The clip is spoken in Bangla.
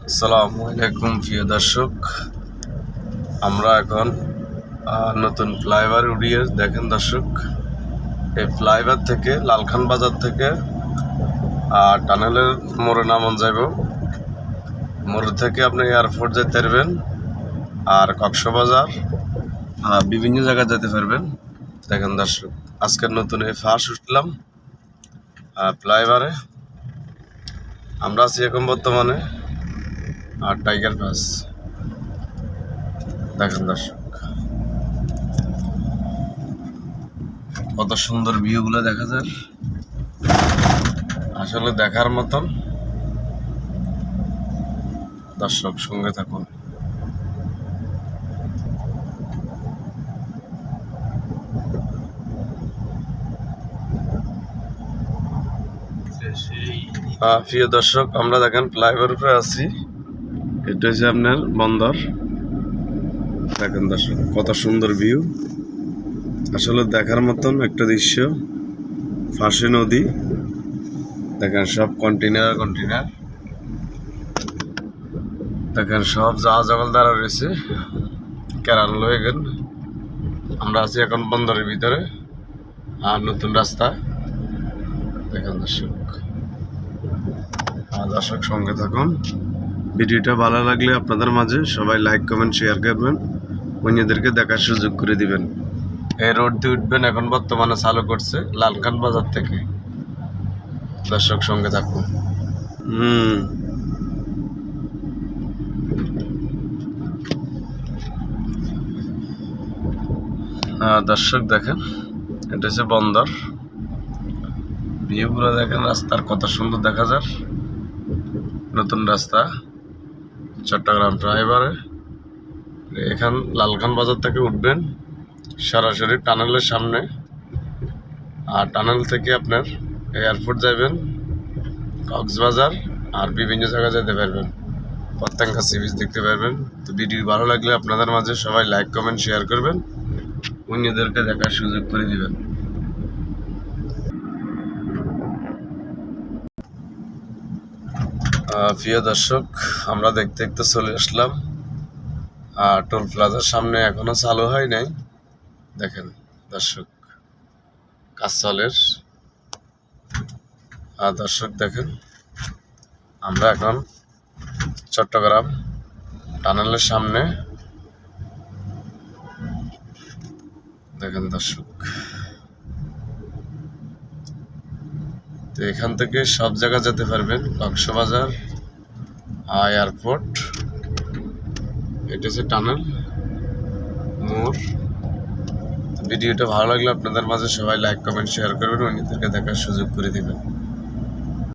আসসালামু আলাইকুম প্রিয় দর্শক। আমরা এখন নতুন ফ্লাইওভার উড়িয়ে দেখেন দর্শক। এই ফ্লাইওভার থেকে লালখান বাজার থেকে আহ, টানেলের মোড়ে নামন যাইব। মোড় থেকে আপনি এয়ারপোর্ট যেতে পারবেন আর কক্সবাজার বিভিন্ন জায়গায় যেতে পারবেন। দেখেন দর্শক আজকের নতুন এই ফার্স্ট উঠলাম ফ্লাইওভারে। আমরা আছি এখন বর্তমানে আর টাইগার পাস দেখেন দর্শক। কত সুন্দর ভিউগুলো দেখা যায়। আসলে দেখার মতন। দর্শক সঙ্গে থাকুন। প্রিয় দর্শক আমরা দেখেন ফ্লাইওভার উপরে আছি। এটা হচ্ছে আপনার বন্দর। দেখেন দর্শক, কত সুন্দর ভিউ আসলে দেখার মতন একটা দৃশ্য, ফাঁসি নদী। দেখেন সব কন্টেনার কন্টেনার দেখেন সব জাহাজ জগল দ্বারা রয়েছে। কেরান লয়ে গেল। আমরা আছি এখন বন্দরের ভিতরে। আর নতুন রাস্তা। দেখেন দর্শক। দর্শক সঙ্গে থাকুন। ভিডিওটা ভালো লাগলে আপনাদের মাঝে সবাই লাইক কমেন্ট শেয়ার করবেন। অন্যদেরকে দেখার সুযোগ করে দিবেন। এই রোড দিয়ে উঠবেন এখন বর্তমানে চালু করছে লালখান বাজার থেকে। দর্শক সঙ্গে থাকুন। হুম। দর্শক দেখেন, এটা হচ্ছে বন্দর। ভিউগুলো দেখেন, রাস্তার কত সুন্দর দেখা যায় নতুন রাস্তা। চট্টগ্রাম ড্রাইভারে। এখান লালখান বাজার থেকে উঠবেন, সরাসরি টানেলের সামনে। আর টানেল থেকে আপনার এয়ারপোর্ট যাবেন কক্সবাজার, আর বিভিন্ন জায়গায় যেতে পারবেন। পত্তাঙ্কা সি দেখতে পারবেন। তো ভিডিও ভালো লাগলে আপনাদের মাঝে সবাই লাইক কমেন্ট শেয়ার করবেন। অন্যদেরকে দেখার সুযোগ করে দিবেন। প্রিয় দর্শক, আমরা দেখতে দেখতে চলে আসলাম। আর টোল প্লাজার সামনে এখনও চালু হয় নাই। দেখেন দর্শক, কাজ চলের আর দর্শক, দেখেন, আমরা এখন চট্টগ্রাম টানেলের সামনে। দেখেন দর্শক, তো এখান থেকে সব জায়গা যেতে পারবেন। কক্সবাজার এয়ারপোর্ট এটা হচ্ছে টানেল মোর ভিডিওটা ভালো লাগলে আপনাদের মাঝে সবাই লাইক কমেন্ট শেয়ার করবেন অন্যদেরকে দেখার সুযোগ করে দিবেন।